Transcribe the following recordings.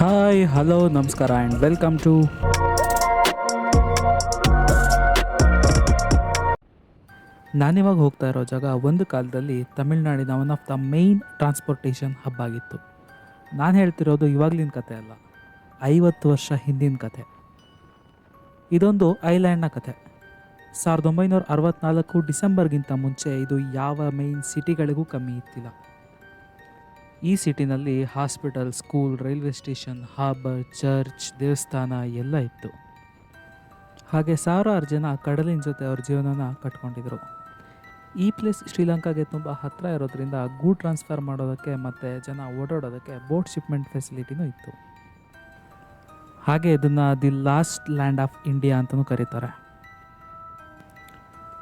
Hi hello ನಮಸ್ಕಾರ and welcome to ನಾನಿವಾಗ ಹೋಗ್ತಾ ಇರೋ ಜಾಗ ಒಂದು ಕಾಲದಲ್ಲಿ ತಮಿಳ್ನಾಡಿನ one of the main transportation hub ಆಗಿತ್ತು. ನಾನು ಹೇಳ್ತಿರೋದು ಇವಾಗಲಿನ ಕತೆ ಅಲ್ಲ, ಐವತ್ತು ವರ್ಷ ಹಿಂದಿನ ಕತೆ. ಇದೊಂದು ಐಲ್ಯಾಂಡ್ನ ಕತೆ. ಸಾವಿರದ ಒಂಬೈನೂರ ಅರವತ್ನಾಲ್ಕು ಡಿಸೆಂಬರ್ಗಿಂತ ಮುಂಚೆ ಇದು ಯಾವ ಮೇಯ್ನ್ ಸಿಟಿಗಳಿಗೂ ಕಮ್ಮಿ ಇತ್ತಿಲ್ಲ. ಈ ಸಿಟಿನಲ್ಲಿ hospital, school, railway station harbour church, ದೇವಸ್ಥಾನ ಎಲ್ಲ ಇತ್ತು. ಹಾಗೆ ಸಾವಿರಾರು ಜನ ಕಡಲಿನ ಜೊತೆ ಅವ್ರ ಜೀವನನ ಕಟ್ಕೊಂಡಿದ್ರು. ಈ ಪ್ಲೇಸ್ ಶ್ರೀಲಂಕಾಗೆ ತುಂಬ ಹತ್ತಿರ ಇರೋದ್ರಿಂದ ಗೂಡ್ ಟ್ರಾನ್ಸ್ಫರ್ ಮಾಡೋದಕ್ಕೆ ಮತ್ತು ಜನ ಓಡಾಡೋದಕ್ಕೆ ಬೋಟ್ ಶಿಪ್ಮೆಂಟ್ ಫೆಸಿಲಿಟಿನೂ ಇತ್ತು. ಹಾಗೆ ಇದನ್ನು the last land of India ಅಂತಲೂ ಕರೀತಾರೆ.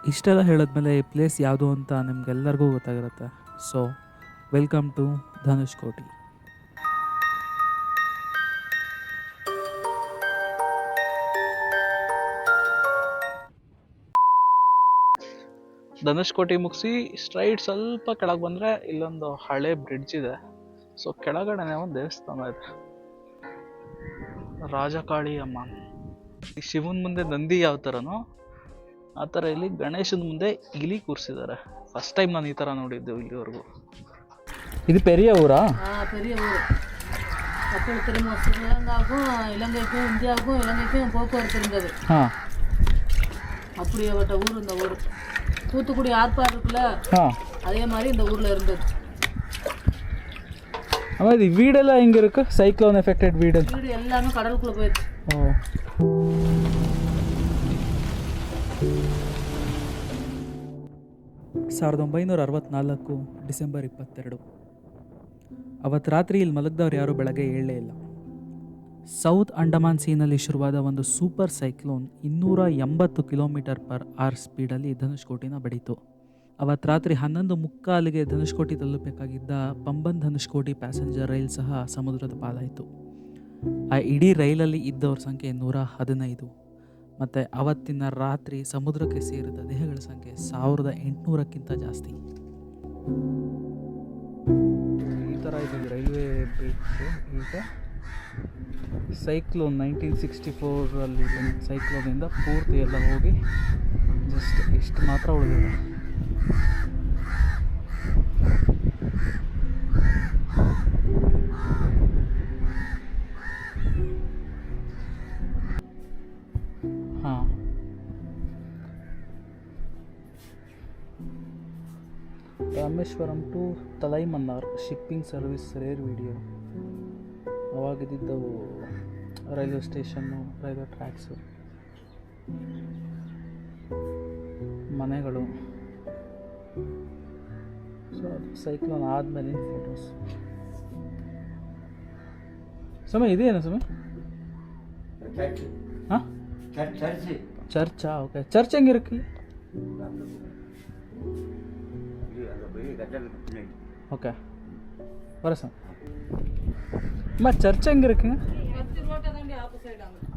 ಇಷ್ಟೆಲ್ಲ ಹೇಳಿದ್ಮೇಲೆ ಈ ಪ್ಲೇಸ್ ಯಾವುದು ಅಂತ ನಿಮ್ಗೆಲ್ಲರಿಗೂ ಗೊತ್ತಾಗಿರುತ್ತೆ. So welcome to Dhanushkodi Dhanushkodi ಮುಗಿಸಿ ಸ್ಟ್ರೈಟ್ ಸ್ವಲ್ಪ ಕೆಳಗೆ ಬಂದರೆ ಇಲ್ಲೊಂದು ಹಳೆ ಬ್ರಿಡ್ಜ್ ಇದೆ. ಸೊ ಕೆಳಗಡೆನೆ ಒಂದು ದೇವಸ್ಥಾನ ಇದೆ. ರಾಜಕಾಳಿ ಅಮ್ಮ ಈ ಶಿವನ ಮುಂದೆ ನಂದಿ ಯಾವ ಥರನೋ ಆ ಥರ ಇಲ್ಲಿ ಗಣೇಶನ ಮುಂದೆ ಇಲಿ ಕೂರಿಸಿದ್ದಾರೆ. ಫಸ್ಟ್ ಟೈಮ್ ನಾನು ಈ ಥರ ನೋಡಿದ್ದು ಇಲ್ಲಿವರೆಗೂ. இது பெரிய ஊரா? பெரிய ஊர். மக்கள் திரும்ப ஸ்ரீலங்காவுக்கும் இலங்கைக்கும் இந்தியாவுக்கும் இலங்கைக்கும் போக்குவரத்து இருந்தது. அப்படியேப்பட்ட ஊர் இந்த ஊர். தூத்துக்குடி ஆர்ப்பாடு இருக்குல்ல? அதே மாதிரி இந்த ஊரில் இருந்தது. ஆமாம் இது வீடெல்லாம் இங்கே இருக்கு? சைக்ளோன் எஃபெக்டட் வீடு. வீடு எல்லாமே கடலுக்குள்ளே போயிடுச்சு. ஓ. ಸಾವಿರದ ಒಂಬೈನೂರ ಅರವತ್ತ್ನಾಲ್ಕು ಡಿಸೆಂಬರ್ ಇಪ್ಪತ್ತೆರಡು ಅವತ್ತು ರಾತ್ರಿ ಇಲ್ಲಿ ಮಲಗ್ದವ್ರು ಯಾರು ಬೆಳಗ್ಗೆ ಹೇಳಲೇ ಇಲ್ಲ. ಸೌತ್ ಅಂಡಮಾನ್ ಸೀನಲ್ಲಿ ಶುರುವಾದ ಒಂದು ಸೂಪರ್ ಸೈಕ್ಲೋನ್ ಇನ್ನೂರ ಎಂಬತ್ತು ಕಿಲೋಮೀಟರ್ ಪರ್ ಆರ್ ಸ್ಪೀಡಲ್ಲಿ ಧನುಷ್ಕೋಟಿನ ಬಡಿತು. ಅವತ್ತು ರಾತ್ರಿ ಹನ್ನೊಂದು ಮುಕ್ಕಾಲಿಗೆ ಧನುಷ್ಕೋಟಿ ತಲುಪಬೇಕಾಗಿದ್ದ ಪಂಬನ್ ಧನುಷ್ಕೋಟಿ ಪ್ಯಾಸೆಂಜರ್ ರೈಲ್ ಸಹ ಸಮುದ್ರದ ಪಾಲಾಯಿತು ಆ ಇಡೀ ರೈಲಲ್ಲಿ ಇದ್ದವ್ರ ಸಂಖ್ಯೆ ನೂರ ಹದಿನೈದು. ಮತ್ತು ಅವತ್ತಿನ ರಾತ್ರಿ ಸಮುದ್ರಕ್ಕೆ ಸೇರಿದ ದೇಹಗಳ ಸಂಖ್ಯೆ ಸಾವಿರದ ಎಂಟುನೂರಕ್ಕಿಂತ ಜಾಸ್ತಿ. ರೈಲ್ವೆ ಬ್ರಿಡ್ಜ್ ಈಗ ಸೈಕ್ಲೋನ್ ನೈನ್ಟೀನ್ ಸಿಕ್ಸ್ಟಿ ಫೋರಲ್ಲಿ ಬಂದ ಸೈಕ್ಲೋನಿಂದ ಪೂರ್ತಿ ಎಲ್ಲ ಹೋಗಿ ಜಸ್ಟ್ ಇಷ್ಟು ಮಾತ್ರ ಉಳಿದಿದೆ. Rameswaram to Talaimannar shipping service rare video. ಅವಾಗಿದ್ದವು railway station railway tracks. ಮನೆಗಳು. ಸೊ ಅದು ಸೈಕ್ಲೋನ್ ಆದಮೇಲೆ ಫೋಟೋಸ್ ಸಮಯ ಇದೇನು ಸಮಯ ಹಾಂ? ಚರ್ಚಾ ಓಕೆ ಚರ್ಚ್ ಹೆಂಗಿರಕ್ಕೆ? ಓಕೆ ಬರ ಸರ್ ಮ ಚರ್ಚ್ ಹೆಂಗಿರಕ್ಕೆ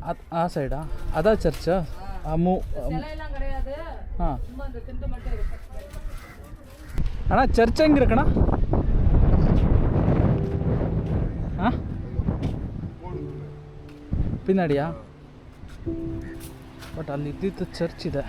ಅದ್- ಆ ಸೈಡಾ ಅದಾ ಚರ್ಚ್ ಆ ಮೂ சிலையெல்லாம் கிடையாது ಹಾಂ சும்மா இந்த திண்டு மட்டும் இருக்கு ಅಣ್ಣ ಚರ್ಚ್ ಹೆಂಗಿರಕಣ ಹಾಂ ಪಿನ್ನಡಿಯಾ ಬಟ್ ಅಲ್ಲಿ ಇದ್ದಿದ್ದು ಚರ್ಚ್ ಇದೆ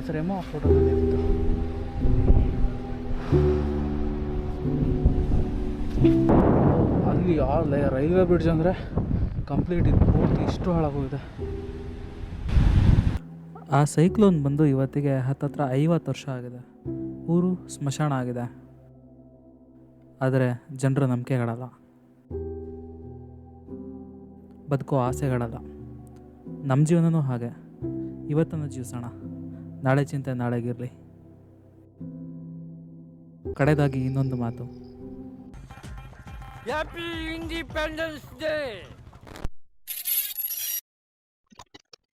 ಫ್ರೇಮು ಆ ಫೋಟೋದಲ್ಲಿ ಇತ್ತು ಅಲ್ಲಿ ಆ ರೈಲ್ವೆ ಬ್ರಿಡ್ಜ್ ಅಂದರೆ ಕಂಪ್ಲೀಟ್ ಇದು ಪೂರ್ತಿ ಇಷ್ಟು ಹಾಳಾಗೋಗಿದೆ. ಆ ಸೈಕ್ಲೋನ್ ಬಂದು ಇವತ್ತಿಗೆ ಹತ್ತತ್ರ ಐವತ್ತು ವರ್ಷ ಆಗಿದೆ. ಊರು ಸ್ಮಶಾನ ಆಗಿದೆ. ಆದರೆ ಜನರ ನಂಬಿಕೆಗಳಲ್ಲ. ಬದುಕೋ ಆಸೆಗಳಲ್ಲ. ನಮ್ಮ ಜೀವನನೂ ಹಾಗೆ. ಇವತ್ತನ್ನು ಜೀವಿಸೋಣ. ನಾಳೆ ಚಿಂತೆ ನಾಳೆಗಿರಲಿ ಕಡೆದಾಗಿ ಇನ್ನೊಂದು ಮಾತು. Happy independence day